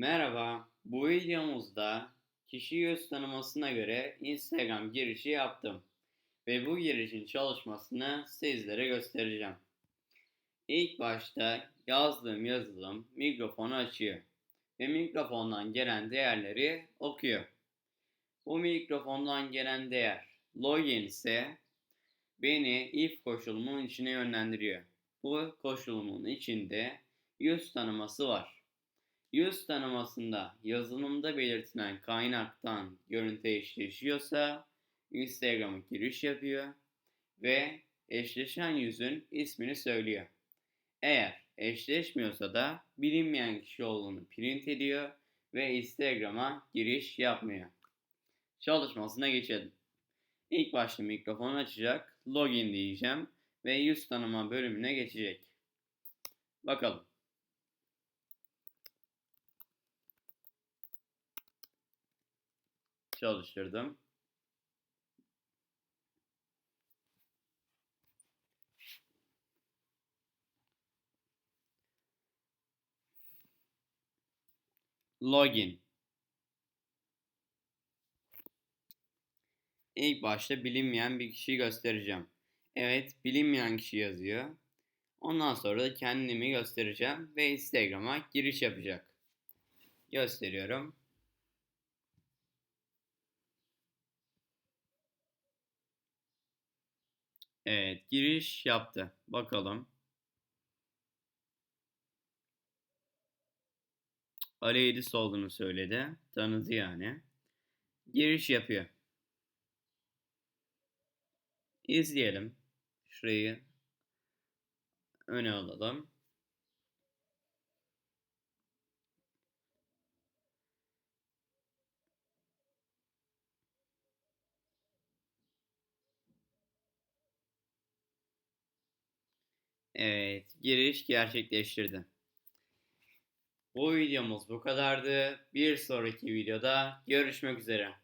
Merhaba, bu videomuzda kişi yüz tanımasına göre Instagram girişi yaptım ve bu girişin çalışmasını sizlere göstereceğim. İlk başta yazdığım yazılım mikrofonu açıyor ve mikrofondan gelen değerleri okuyor. Bu mikrofondan gelen değer login ise beni if koşulumun içine yönlendiriyor. Bu koşulumun içinde yüz tanıması var. Yüz tanımasında yazılımda belirtilen kaynaktan görüntü eşleşiyorsa Instagram'a giriş yapıyor ve eşleşen yüzün ismini söylüyor. Eğer eşleşmiyorsa da bilinmeyen kişi olduğunu print ediyor ve Instagram'a giriş yapmıyor. Çalışmasına geçelim. İlk başta mikrofonu açacak, login diyeceğim ve yüz tanıma bölümüne geçecek. Bakalım. Çalıştırdım. Login. İlk başta bilinmeyen bir kişiyi göstereceğim. Evet, bilinmeyen kişi yazıyor. Ondan sonra da kendimi göstereceğim ve Instagram'a giriş yapacak. Gösteriyorum. Evet, giriş yaptı. Bakalım. Ali Edis olduğunu söyledi. Tanıdı yani. Giriş yapıyor. İzleyelim. Şurayı öne alalım. Evet, giriş gerçekleştirdi. Bu videomuz bu kadardı. Bir sonraki videoda görüşmek üzere.